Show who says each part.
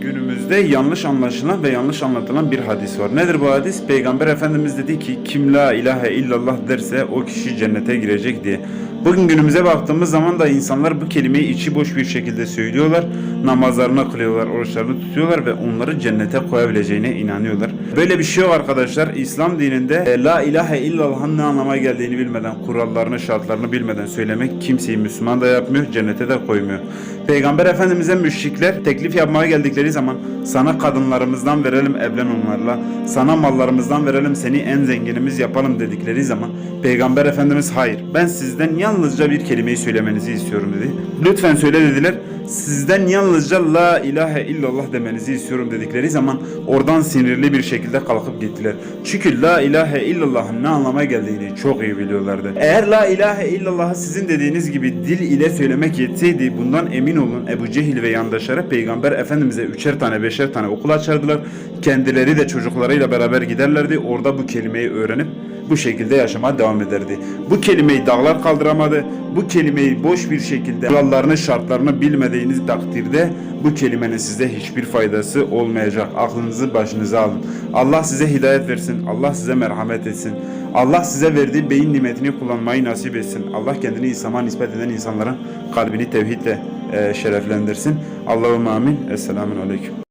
Speaker 1: Günümüzde yanlış anlaşılan ve yanlış anlatılan bir hadis var. Nedir bu hadis? Peygamber Efendimiz dedi ki kim la ilahe illallah derse o kişi cennete girecek diye. Bugün günümüze baktığımız zaman da insanlar bu kelimeyi içi boş bir şekilde söylüyorlar. Namazlarını kılıyorlar, oruçlarını tutuyorlar ve onları cennete koyabileceğine inanıyorlar. Böyle bir şey yok arkadaşlar. İslam dininde e, la ilahe illallah'ın ne anlama geldiğini bilmeden, kurallarını, şartlarını bilmeden söylemek kimseyi Müslüman da yapmıyor, cennete de koymuyor. Peygamber Efendimiz'e müşrikler teklif yapmaya geldikleri zaman sana kadınlarımızdan verelim evlen onlarla, sana mallarımızdan verelim seni en zenginimiz yapalım dedikleri zaman Peygamber Efendimiz hayır ben sizden yalnızca bir kelimeyi söylemenizi istiyorum dedi. Lütfen söyle dediler. Sizden yalnızca la ilahe illallah demenizi istiyorum dedikleri zaman oradan sinirli bir şekilde kalkıp gittiler. Çünkü la ilahe illallah'ın ne anlama geldiğini çok iyi biliyorlardı. Eğer la ilahe illallah'ı sizin dediğiniz gibi dil ile söylemek yetseydi bundan emin olun Ebu Cehil ve yandaşları Peygamber Efendimiz'e üçer tane beşer tane okul açardılar. Kendileri de çocuklarıyla beraber giderlerdi. Orada bu kelimeyi öğrenip bu şekilde yaşamaya devam ederdi. Bu kelimeyi dağlar kaldıramadı. Bu kelimeyi boş bir şekilde kurallarını şartlarını bilmediğiniz takdirde bu kelimenin size hiçbir faydası olmayacak. Aklınızı başınıza alın. Allah size hidayet versin. Allah size merhamet etsin. Allah size verdiği beyin nimetini kullanmayı nasip etsin. Allah kendini İslam'a nispet eden insanların kalbini tevhidle e, şereflendirsin. Allahümme amin. Esselamun aleyküm.